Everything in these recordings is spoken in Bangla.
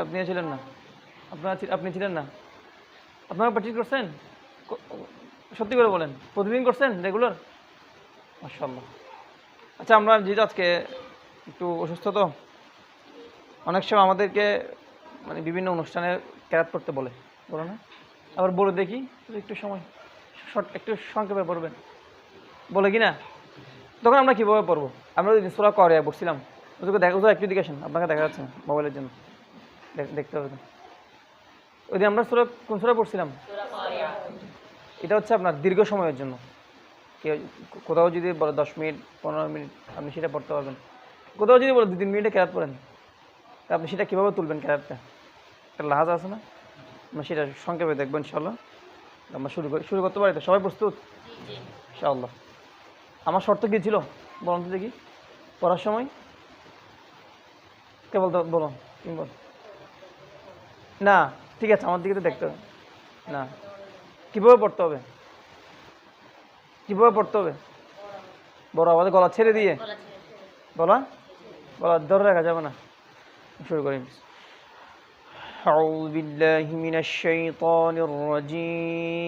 আপনি ছিলেন না। আপনার আপনি ছিলেন না। আপনারা প্র্যাকটিস করছেন? সত্যি করে বলেন। প্রতিদিন করছেন রেগুলার মাশাল্লাহ আচ্ছা আমরা যেহেতু আজকে একটু অসুস্থ তো, অনেক সময় আমাদেরকে মানে বিভিন্ন অনুষ্ঠানে ক্যারাত করতে বলে। বলো না? আবার বলে দেখি একটু সময়, শর্ট, একটু সংক্ষেপে পড়বেন বলে কি না তখন আমরা কীভাবে পড়ব? আমরা সোরা করে পড়ছিলাম। ওদেরকে দেখা একটু দিকে আপনাকে দেখা যাচ্ছে মোবাইলের জন্য। দেখতে হবে। ওই দিন আমরা সোরা কোন সোরা পড়ছিলাম? এটা হচ্ছে আপনার দীর্ঘ সময়ের জন্য। কোথাও যদি বলে দশ মিনিট, পনেরো মিনিট, আপনি সেটা পড়তে পারবেন। কোথাও যদি বলে দু তিন মিনিটে ক্যারাত পড়েন, তা আপনি সেটা কীভাবে তুলবেন ক্যারাতটা একটা লাহাজ আছে না? আমরা সেটা সংক্ষেপে দেখব ইনশাল্লাহ আমরা শুরু করি শুরু করতে পারি তো? সবাই প্রস্তুত? ইনশাআল্লাহ। আমার শর্ত কী ছিল? বলুন তো দেখি। পড়ার সময়? কে বলতে? বলুন তুমি বল না ঠিক আছে আমার দিকে তো দেখতে হবে না কীভাবে পড়তে হবে কীভাবে পড়তে হবে বড় আওয়াজে গলা ছেড়ে দিয়ে গলা গলা ধরে রাখা যাবে না শুরু করি أعوذ بالله من الشيطان الرجيم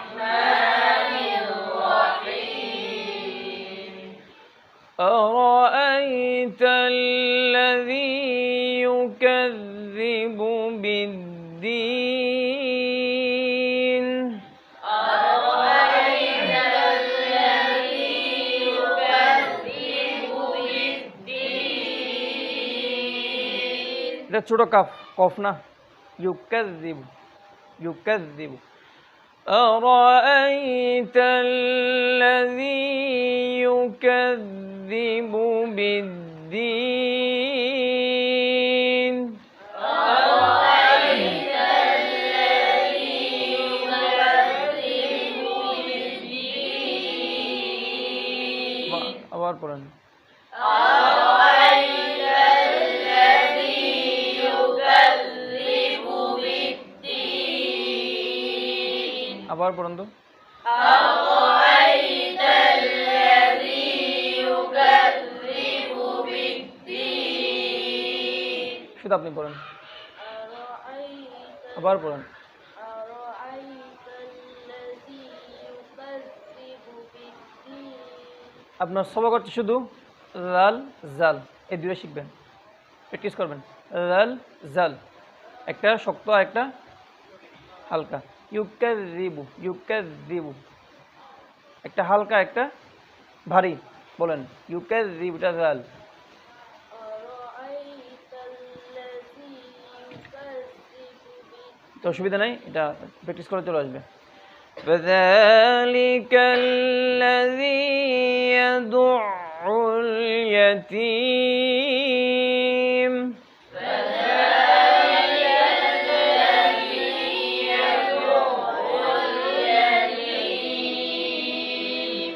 أرأيت الذي يكذب بالدين এটা ছোট কাফ কফ না ইউকাযিব ইউকাযিব أرأيت الذي يكذب يكذب بالدين أرأيت الذي يكذب بالدين أوار قرآن أرأيت الذي يكذب بالدين أوار قرآن أرأيت সেটা আপনি পড়েন। আবার পড়েন। আপনার সবক হচ্ছে শুধু লাল জাল, এই দুটো শিখবেন। প্র্যাকটিস করবেন। লাল জাল, একটা শক্ত আর একটা হালকা। ইউকার রিবু ইউকার রিবু একটা হালকা, একটা ভারী, বলেন। ইউকে রিবুটা জাল তো অসুবিধা নেই এটা প্র্যাকটিস করে চলে আসবে فذلك الذي يدع اليتيم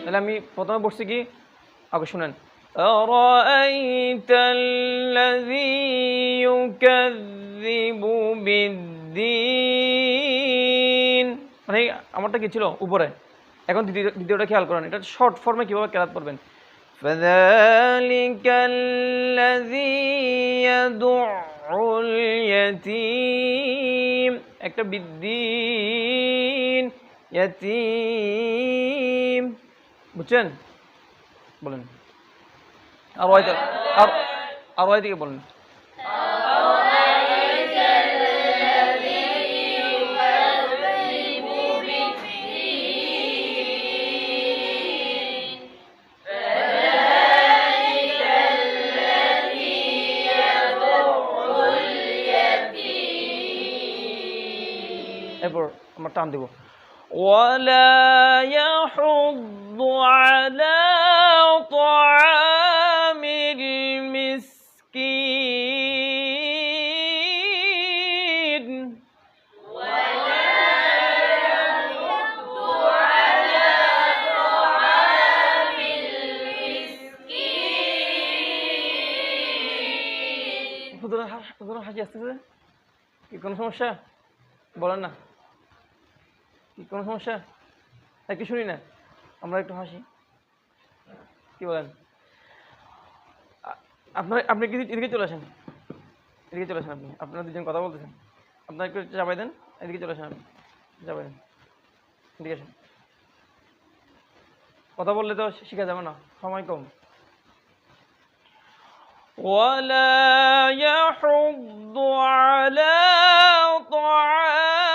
তাহলে আমি প্রথমে বসছি কি আগে শুনেন أرأيت الذي يكذب بالدين মানে আমারটা কি ছিল উপরে এখন দ্বিতীয় দ্বিতীয়টা খেয়াল করেন এটা শর্ট ফর্মে কীভাবে কেরাত করবেন فذلك الذي يدع اليتيم একটা বিদ্দিন ইয়াতিম বুঝছেন বলেন আর ওয়াই আর আর ওয়াই দিকে বলেন এরপর আমরা টান দিব ولا يحض على طعام المسكين المسكين হুজুরের হা- হুজুরের হাসি আসতেছে কি কোনো সমস্যা বলেন না কি কোনো সমস্যা একটু শুনি না আমরা একটু হাসি কি বলেন আ- আপনার আপনি কি এদিকে চলে আসেন এদিকে চলে আসেন আপনি আপনারা দুজন কথা বলতেছেন আপনার একটু চাপাই দেন এদিকে চলে আসেন আপনি চাপাই দেন এদিকে আসেন কথা বললে তো শিখা যাবে না সময় কম ولا يحض على طعام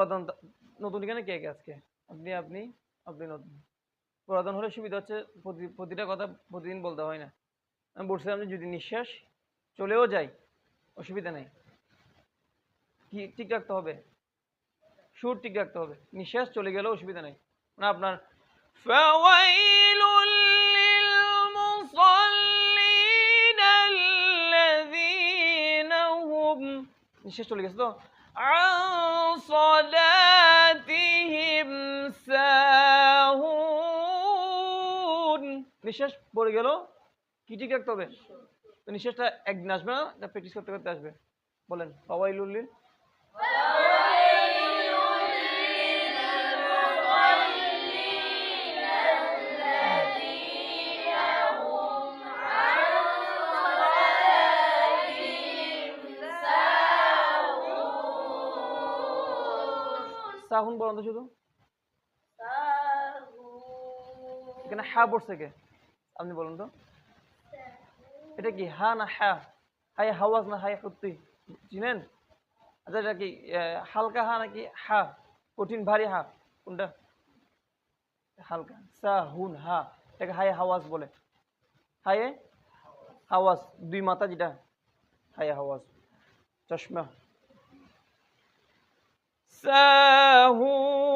পুরাতন নতুন এখানে কে কে আজকে? আপনি আপনি আপনি নতুন। পুরাতন হলে সুবিধা হচ্ছে প্রতিটা কথা প্রতিদিন বলতে হয় না। আমি বলছিলাম যে যদি নিঃশ্বাস চলেও যায়, অসুবিধা নেই। কি, ঠিক রাখতে হবে? সুর ঠিক রাখতে হবে। নিঃশ্বাস চলে গেলেও অসুবিধা নেই। মানে আপনার নিঃশ্বাস চলে গেছে তো? عن صلاتهم ساهون নিঃশ্বাস পড়ে গেল কি ঠিক রাখতে হবে তো নিঃশ্বাসটা একদিন আসবে না এটা প্র্যাকটিস করতে করতে আসবে বলেন ফাওয়াইলুল লিল সাহুন বলেন তো শুধু। এখানে হা পড়ছে কে? আপনি বলুন তো। এটা কি হা না হা? হাই হাওয়াজ না হাই সত্যি চিনেন? আচ্ছা এটা কি হালকা হা নাকি হা? কঠিন ভারী হা? কোনটা? হালকা। সা হুন হা। এটাকে হাই হাওয়াজ বলে। হায়ে হাওয়াজ। দুই মাথা যেটা। হাই হাওয়াজ। চশমা। ساهون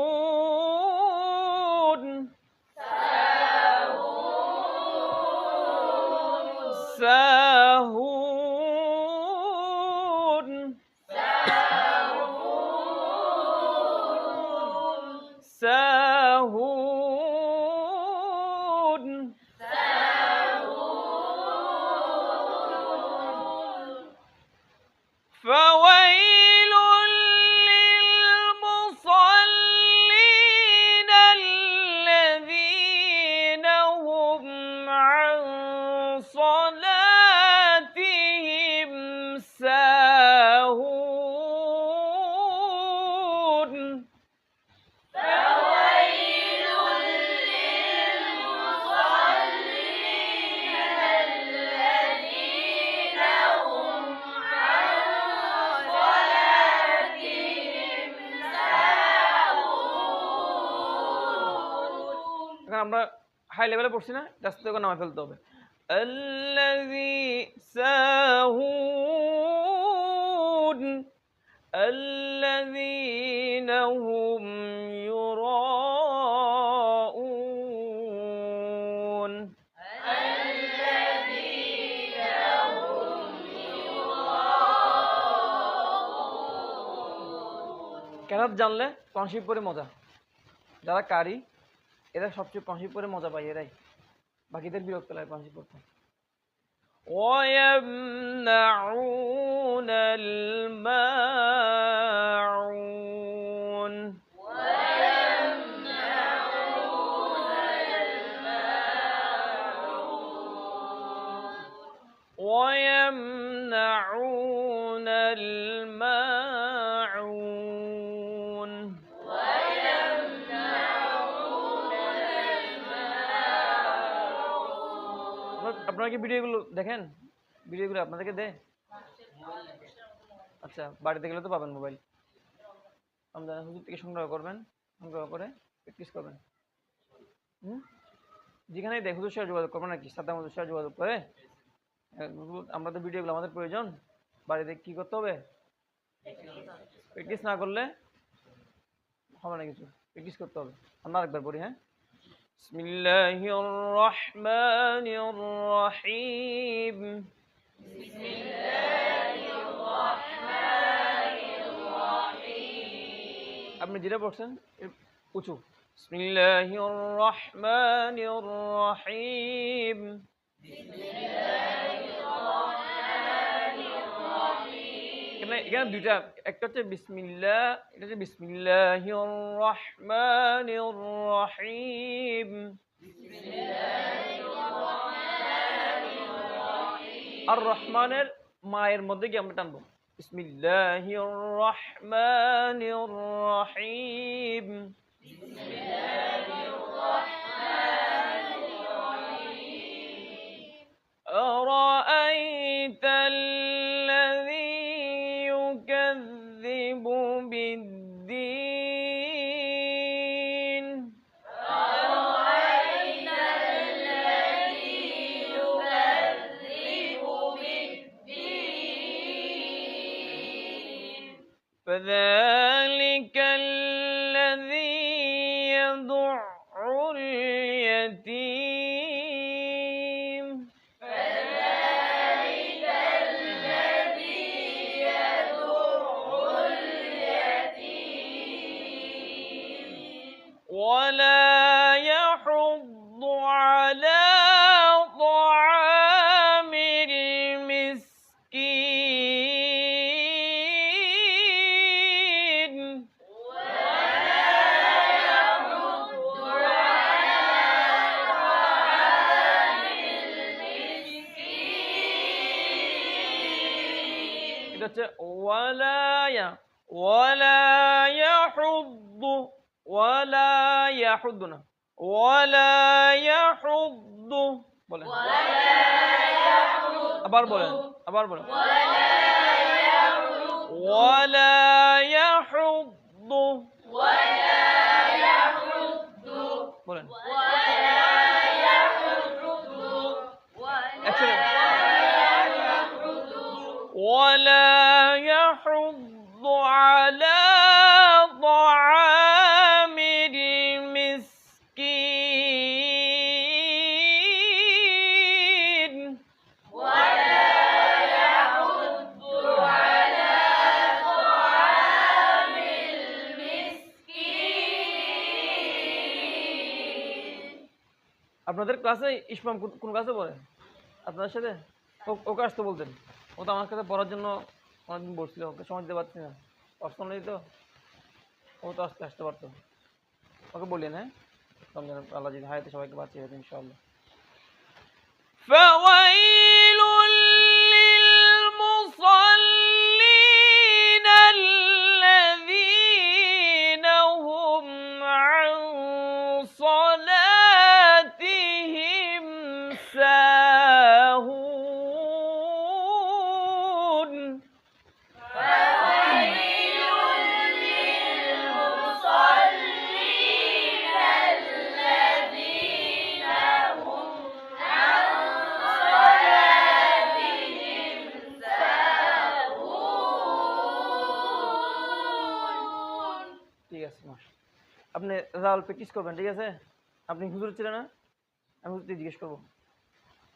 ساهون হাই লেভেলে পড়ছি না জাস্ট তোকে নামে ফেলতে হবে الذي ساهون الذين هم يراءون কেরাত জানলে কনসিভ করে মজা যারা কারি এরা সবচেয়ে কনসিভ করে মজা পায় এরাই বাকিদের বিরক্ত লাগে কনসিভ করতে ويمنعون الماعون আপনারা কি ভিডিওগুলো দেখেন? ভিডিওগুলো আপনাদেরকে দেয়? আচ্ছা বাড়িতে গেলে তো পাবেন মোবাইল। আপনারা হুজুর থেকে সংগ্রহ করবেন সংগ্রহ করে প্র্যাকটিস করবেন। হুম? যেখানেই দেখ হুজুর সাথে যোগাযোগ করবেন নাকি? সাদ্দাম হুজুর সাথে যোগাযোগ করে? আহ, আমরা তো ভিডিওগুলো আমাদের প্রয়োজন। বাড়িতে কি করতে হবে? প্র্যাকটিস না করলে হবে না কিছু। প্র্যাকটিস করতে হবে। আমরা আরেকবার পড়ি হ্যাঁ? بسم الله الرحمن الرحيم আপনি যেটা পড়ছেন এর উঁচু বিসমিল্লাহির রহমানির রহিম এখানে এখানে দুইটা একটা হচ্ছে বিসমিল্লাহ এটা হচ্ছে বিসমিল্লাহির রহমানির রহিম আর রহমানের মায়ের মধ্যে কি আমরা টানবো বিসমিল্লাহির রহমানির রহিম أرأيت على طعام المسكين. ولا يرد على طعام المسكين ولا يا ولا يحض ولا يحضنا. ওয়ালায়া হুদ্দু বলেন আবার বলেন আবার বলেন ওয়ালায়া হুদ্দু বলেন একসাথে ولا يحض على ক্লাসে ইসমাম কোন- ক্লাসে পড়ে? আপনার সাথে? ওকে আসতে বলতেন। ও তো আমার কাছে পড়ার জন্য অনেকদিন বসছিল, ওকে সময় দিতে পারছি না। পার্সোনালি তো ও তো আসতে আসতে পারতো। ওকে বললেন হ্যাঁ? রমজান আল্লাহ যদি হায়াতে সবাইকে বাঁচিয়ে দেবেন ইনশাআল্লাহ। ساهون ঠিক আছে মাস আপনি জাল প্র্যাকটিস করবেন ঠিক আছে আপনি হুজুর ছিলেন না আমি হুজুরকে জিজ্ঞেস করবো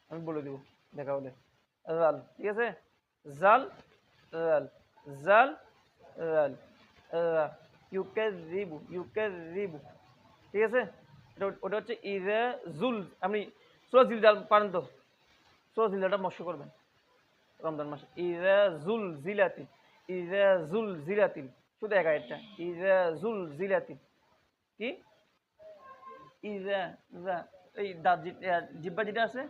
আমি বলে দেবো, দেখা হলে। জাল, ঠিক আছে? জাল জাল জাল জাল ইউকে রিবু ইউকে রিবু ঠিক আছে? ওটা হচ্ছে ইরে জুল, আপনি সুরজ জিল জাল পারেন তো? সুরজ জিলটা মস্য করবেন। রমজান মাসে। ইরে জুল জিলাতি ইরে জুল জিলাতিন। শুধু একা এটা ইরে জুল জিলাতিন। কি? ইরে জা, এই দাঁত জিব্বা যেটা আছে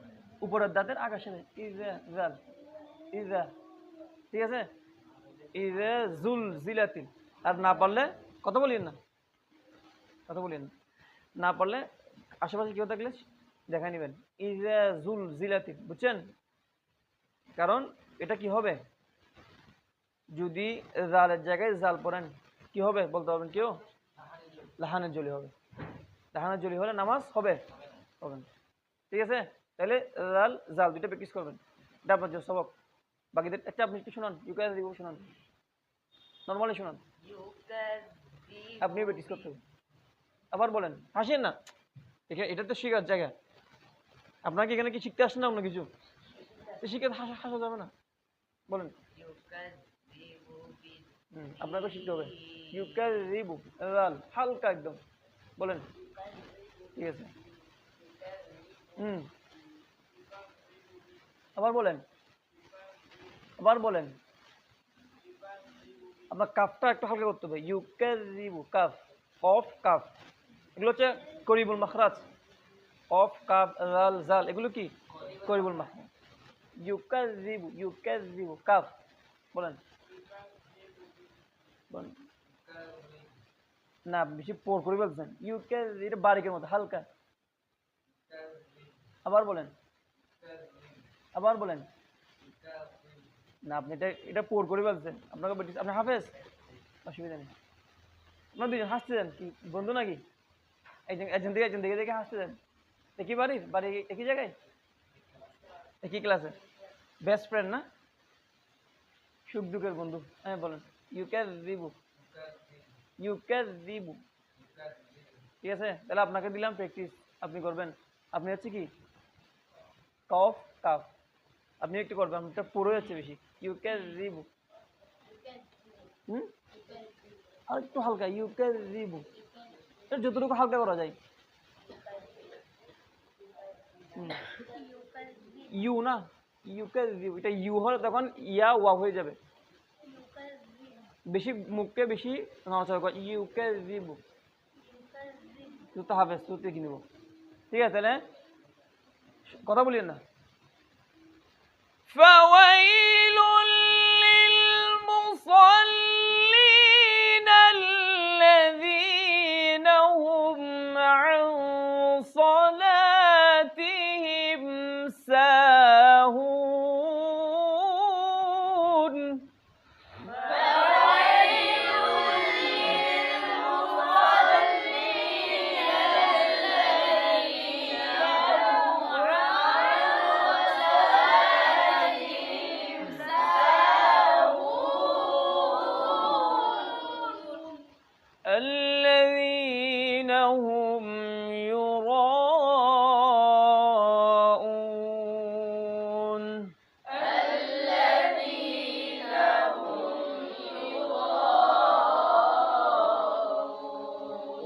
উপরের দাঁতের আকাশে ইরে জাল ইরা ঠিক আছে? ইরে জুল জিলাতিন আর না পারলে কথা বলিয়েন না? কথা বলিয়েন না? না পারলে আশেপাশে কেউ থাকলে দেখা নেবেন। ইজা জুল জিলাতি বুঝছেন? কারণ এটা কি হবে? যদি জালের জায়গায় জাল পড়েন, কি হবে বলতে পারবেন কেউ? লাহানের জলি হবে। লাহানের জলি হলে নামাজ হবে। হবে ঠিক আছে? তাহলে জাল জাল দুইটা প্র্যাকটিস করবেন। এটা আপনার জন্য সবক। বাকিদের একটা আপনি একটু শোনান ইউকাস দিব শোনান। নর্মালি শোনান। আপনি প্র্যাকটিস করতে হবে। আবার বলেন, হাসেন না। এটা তো শেখার জায়গা। আপনাকে এখানে কি শিখতে আসেন না অন্য কিছু? তো শিখে হাসা হাসা যাবে না। বলেন। আপনাকে শিখতে হবে। ইউকার রিবু রাল হালকা একদম। বলেন। ঠিক আছে। হুম। আবার বলেন। আবার বলেন। আপনার কাফটা একটু হালকা করতে হবে। ইউকার রিবু কাফ অফ কাফ। এগুলো হচ্ছে করিবুল মাখরাজ। অফ কাফ রাল জাল। এগুলো কি? করিবুল মাখরাজ। ইউকার রিবু কাফ। বলেন। বলেন। না, বেশি পোর করে বলছেন। ইউকে এটা বারিকের মতো, হালকা। আবার বলেন। আবার বলেন। না, আপনি এটা এটা পোর করে বলছেন আপনাকে আপনি হাফেজ? অসুবিধা নেই। আপনার দুজন হাসতেছেন কি, বন্ধু নাকি? একজন একজন থেকে একজন দেখে দেখে হাসতেছেন। একই বাড়ির বাড়ি একই জায়গায়? একই ক্লাসে বেস্ট ফ্রেন্ড না? সুখ দুঃখের বন্ধু। হ্যাঁ বলেন। ইউ ক্যান রিবু ইউ ক্যান রিবু ঠিক আছে? তাহলে আপনাকে দিলাম প্র্যাকটিস আপনি করবেন। আপনি হচ্ছে কি? কফ কাফ আপনি একটু করবেন আপনারটা পুরো হচ্ছে বেশি। ইউ ক্যান রিবু হুম? আর একটু হালকা ইউ ক্যান রিবু যতটুকু হালকা করা যায়। ইউ না? ইউ কে এটা ইউ হলে তখন ইয়া ওয়া হয়ে যাবে। বেশি মুখকে বেশি নড়াচড়া করে। ইউ কে রিবু তো হবে তুতে কি নেব। ঠিক আছে, তাহলে? কথা বলিয়েন না। فَوْ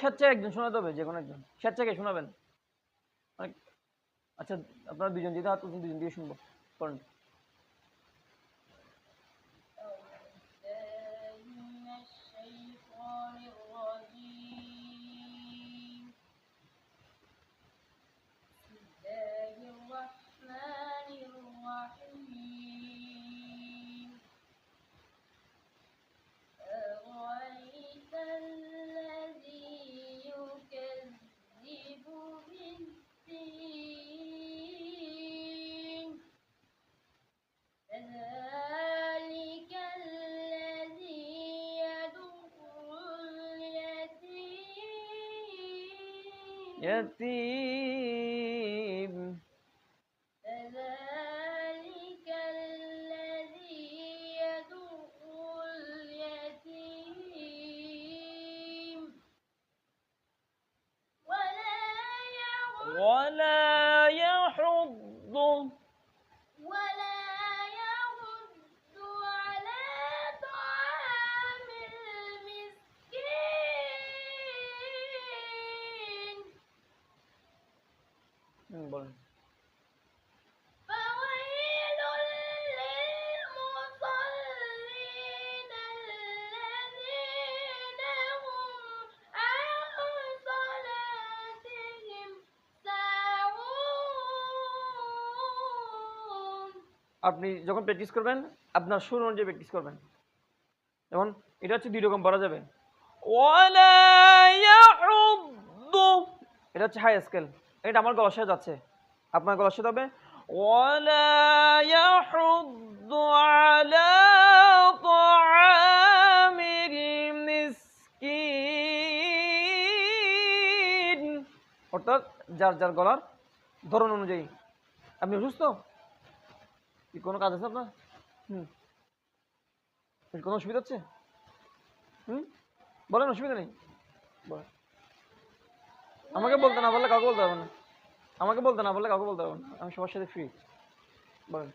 স্বেচ্ছায় একজন শোনাতে হবে, যে কোনো একজন। স্বেচ্ছাকে শোনাবেন। আচ্ছা আপনারা দুজন যেতে হাত দুজন দিয়ে শুনব। করেন يتيم. فذلك الذي يدعو اليتيم. ولا يحض ولا يحض বলেন। আপনি যখন প্র্যাকটিস করবেন, আপনার সুর অনুযায়ী প্র্যাকটিস করবেন। যেমন, এটা হচ্ছে দুই রকম পড়া যাবে। এটা হচ্ছে হাই স্কেল এটা আমার গলার সাথে যাচ্ছে। আপনার গলার সাথে হবে? ওয়ালা ইয়াহুদ্দু আলা তাআমিল মিসকিন। অর্থাৎ যার যার গলার ধরন অনুযায়ী। আপনি অসুস্থ? কি কোনো কাজ আছে আপনার? হুম। এর কোনো অসুবিধা হচ্ছে? হুম? বলেন অসুবিধা নেই। আমাকে বলতে না বললে কাউকে বলতে পারবেন না। আমাকে বলতে না বললে কাউকে বলতে পারব না। আমি সবার সাথে ফ্রি বলেন।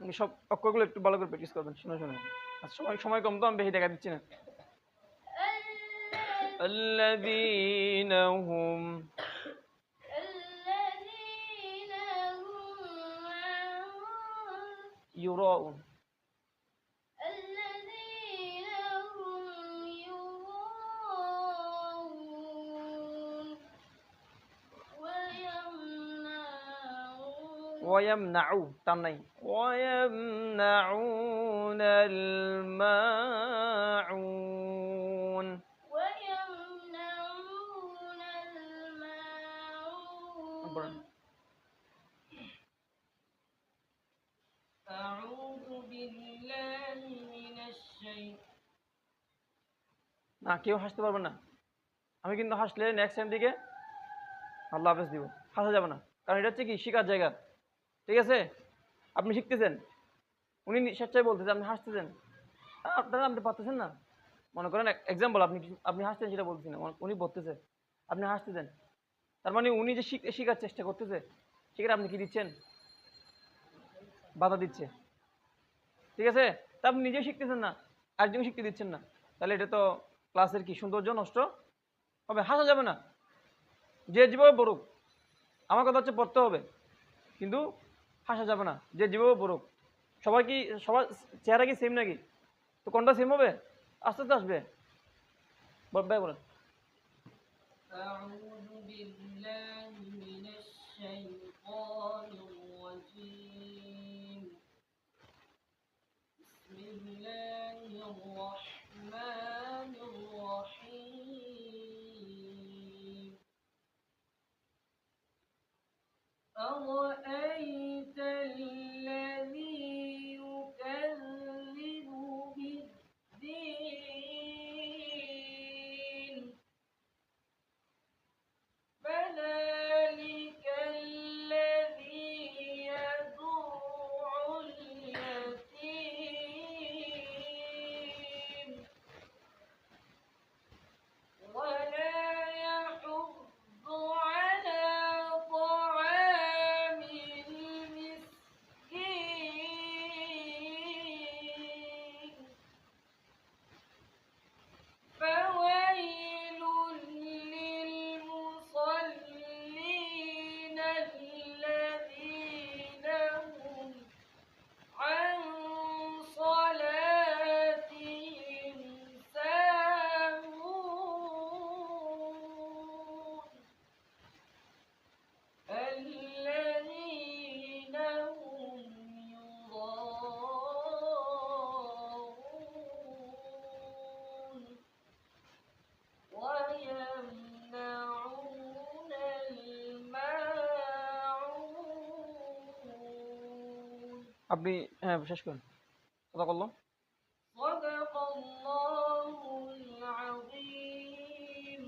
মানে সব অক্ষরগুলো একটু ভালো করে প্র্যাকটিস করবেন, শুনে শুনে। আর সময় সময় কম তো, আমি বেশি দেখা দিচ্ছি না। الذين هم يراءون الذين هم يراءون ويمنعون. ويمنعون تمني ويمنعون الماء না, কেউ হাসতে পারবে না। আমি কিন্তু হাসলে নেক্সট টাইম দিকে আল্লাহ হাফেজ দিব। হাসা যাবে না। কারণ এটা হচ্ছে কি শেখার জায়গা। ঠিক আছে? আপনি শিখতেছেন। উনি স্বেচ্ছায় বলতেছে, আপনি হাসতেছেন। আর আপনারা আপনি পারতেছেন না। মনে করেন এক্সাম্পল আপনি আপনি হাসতেন সেটা বলতেছেন উনি- বলতেছে, আপনি হাসতেছেন। তার মানে উনি যে শিখ- শেখার চেষ্টা করতেছে, সেখানে আপনি কি দিচ্ছেন? বাধা দিচ্ছে। ঠিক আছে? তা আপনি নিজেও শিখতেছেন না আরেকজন শিখতে দিচ্ছেন না। তাহলে এটা তো ক্লাসের কি সৌন্দর্য নষ্ট হবে হাসা যাবে না যে যেভাবে পড়ুক আমার কথা হচ্ছে পড়তে হবে কিন্তু হাসা যাবে না যে যেভাবে পড়ুক সবাই কি সবার চেহারা কি সেম নাকি তো কোনটা সেম হবে আস্তে আস্তে আসবে বল- ভাই বলেন أعوذ بالله من الشيطان الرجيم بسم الله الرحمن الرحيم. أرأيت আপনি হ্যাঁ শেষ করেন কথা বললো صدق الله العظيم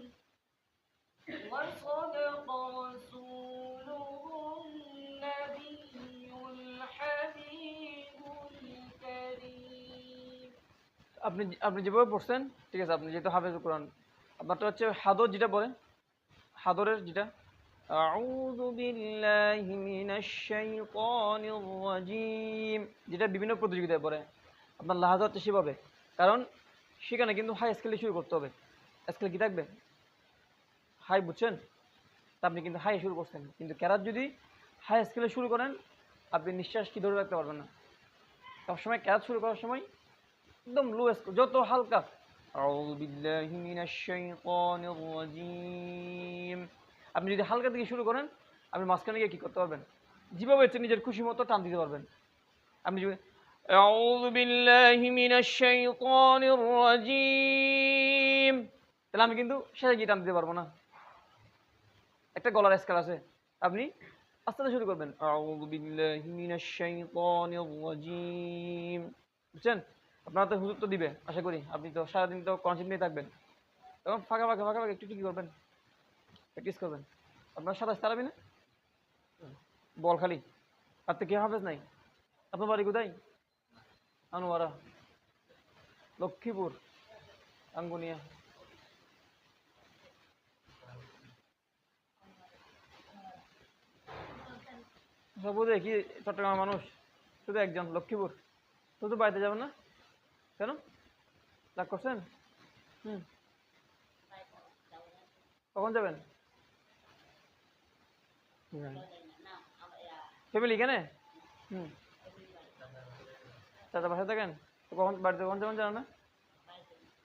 وصدق رسوله النبي الحبيب الكريم আপনি আপনি যেভাবে পড়ছেন ঠিক আছে আপনি যেহেতু হাফেজ কোরআন আপনারটা হচ্ছে হাদর যেটা বলেন হাদরের যেটা যেটা বিভিন্ন প্রতিযোগিতায় পড়ে। আপনার লাহাজা হচ্ছে সেভাবে কারণ সেখানে কিন্তু হাই স্কেলে শুরু করতে হবে। স্কেল কি থাকবে? হাই বুঝছেন? তা আপনি কিন্তু হাই শুরু করছেন। কিন্তু ক্যারাত যদি হাই স্কেলে শুরু করেন, আপনি নিঃশ্বাস কি ধরে রাখতে পারবেন না। সবসময় ক্যারাত শুরু করার সময় একদম লো স্কেল যত হালকা। আউযু বিল্লাহি মিনাশ শাইতানির রাজিম। আপনি যদি হালকা থেকে শুরু করেন আপনি মাঝখানে গিয়ে কী করতে পারবেন যেভাবে ইচ্ছে নিজের খুশি মতো টান দিতে পারবেন আপনি যদি أعوذ بالله من الشيطان الرجيم তাহলে আমি কিন্তু শেষে গিয়ে টান দিতে পারবো না একটা গলার স্কেল আছে আপনি আস্তে আস্তে শুরু করবেন আউযু বিল্লাহি মিনাশ শাইতানির রাজিম বুঝছেন আপনারা তো হুজুর তো দিবে আশা করি আপনি তো সারাদিন তো কনসেন্ট নিয়ে থাকবেন এবং ফাঁকা ফাঁকা ফাঁকা ফাঁকা একটু একটু কি করবেন প্র্যাকটিস করবেন। আপনার সাতাশ তারাবি না? বল খালি। আর তো কে হাফেজ নাই? আপনার বাড়ি কোথায়? আনোয়ারা। লক্ষ্মীপুর। আঙ্গুনিয়া। সব বোধহয় কি চট্টগ্রামের মানুষ? শুধু একজন, লক্ষ্মীপুর। শুধু বাড়িতে যাবেন না? কেন? রাগ করছেন? হুম। কখন যাবেন? ফ্যামিলি এখানে হুম। চাচা থাকেন? কখন বাড়িতে কখন যাবেন জানো না?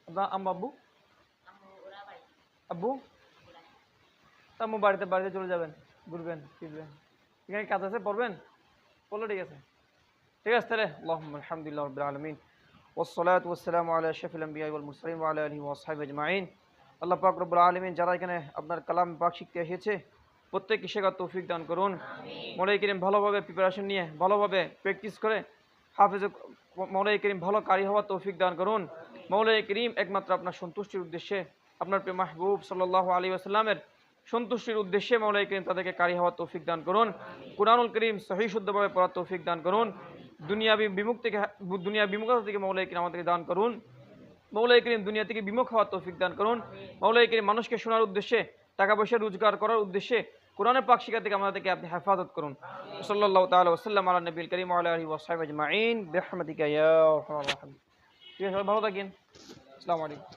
আপনার আম্মু আব্বু? আম্মু বাড়িতে বাড়িতে চলে যাবেন ঘুরবেন ফিরবেন। এখানে কাজ আছে পড়বেন? পড়ল ঠিক আছে। ঠিক আছে তাহলে। আলহামদুলিল্লাহ রবিল আলমিন। ওসলাত ওসালাম আল্লাহ শফিল আম্বিয়া মুসলিম আল্লাহ আলী ওসাহেব আজমাইন। আল্লাহ পাক রব্বুল আলমিন যারা এখানে আপনার কালাম পাক শিখতে এসেছে প্রত্যেককে শেখার তৌফিক দান করুন। মৌলাই করিম ভালোভাবে প্রিপারেশন নিয়ে ভালোভাবে প্র্যাকটিস করে হাফেজ মৌলাই করিম ভালো কারি হওয়ার তৌফিক দান করুন। মৌলাই করিম একমাত্র আপনার সন্তুষ্টির উদ্দেশ্যে আপনার প্রিয় মাহবুব সাল্লাহ আলী আসসালামের সন্তুষ্টির উদ্দেশ্যে মৌলাই করিম তাদেরকে কারি হওয়ার তৌফিক দান করুন। কুরআনুল করিম সহি শুদ্ধভাবে পড়ার তৌফিক দান করুন। দুনিয়াবি বিমুখ থেকে দুনিয়া বিমুখতা থেকে মৌলাই করিম আমাদেরকে দান করুন। মৌলাই করিম দুনিয়া থেকে বিমুখ হওয়ার তৌফিক দান করুন। মৌলাই করিম মানুষকে শোনার উদ্দেশ্যে টাকা পয়সা রোজগার করার উদ্দেশ্যে কোরআনের পাক শিকার থেকে আমাদেরকে আপনি হেফাজত করুন। সাল্লাহ তাআলা ওসাল্লাম আলা নবীল করিম ওয়া আলা আলিহি ওয়া সাহবিহি আজমাইন। বেহমদিকা ভালো থাকেন। আসসালামু আলাইকুম।